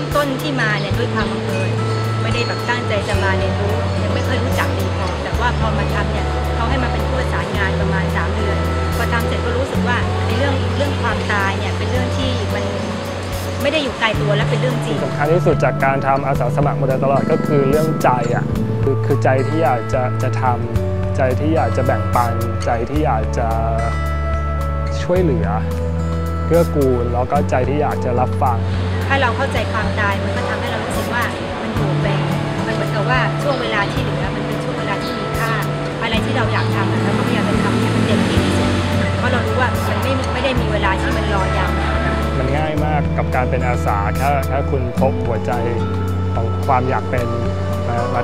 ริ่มต้นที่มาเนี่ยด้วยความบังเอิญไม่ได้แบบตั้งใจจะมาเรียนรู้ยังไม่เคยรู้จักดีพอแต่ว่าพอมาทำเนี่ยเขาให้มาเป็นผู้ประสานงานประมาณ 3 เดือนพอทำเสร็จก็รู้สึกว่าในเรื่องเรื่องความตายเนี่ยเป็นเรื่องที่มันไม่ได้อยู่ไกลตัวและเป็นเรื่องจริงสำคัญที่สุดจากการทำอาสาสมัครมาโดยตลอดก็คือเรื่องใจอะคือคือใจที่อยากจะจะทำใจที่อยากจะแบ่งปันใจที่อยากจะช่วยเหลือ กื้อกูลแล้วก็ใจที่อยากจะรับฟัง ถ้าเราเข้าใจความตายมันก็ทำให้เรารู้สึกว่ามันถูกแบ่งมันเหมือนกับว่าช่วงเวลาที่เหลือมันเป็นช่วงเวลาที่มีค่า อะไรที่เราอยากทำอะเราก็พยายามจะทำให้มันเต็มที่ที่สุดเพราะเรารู้ว่ามันไม่ไม่ได้มีเวลาที่มันรอยาวนานมันง่ายมากกับการเป็นอาสาแค่แค่คุณพกหัวใจของความอยากเป็นมามา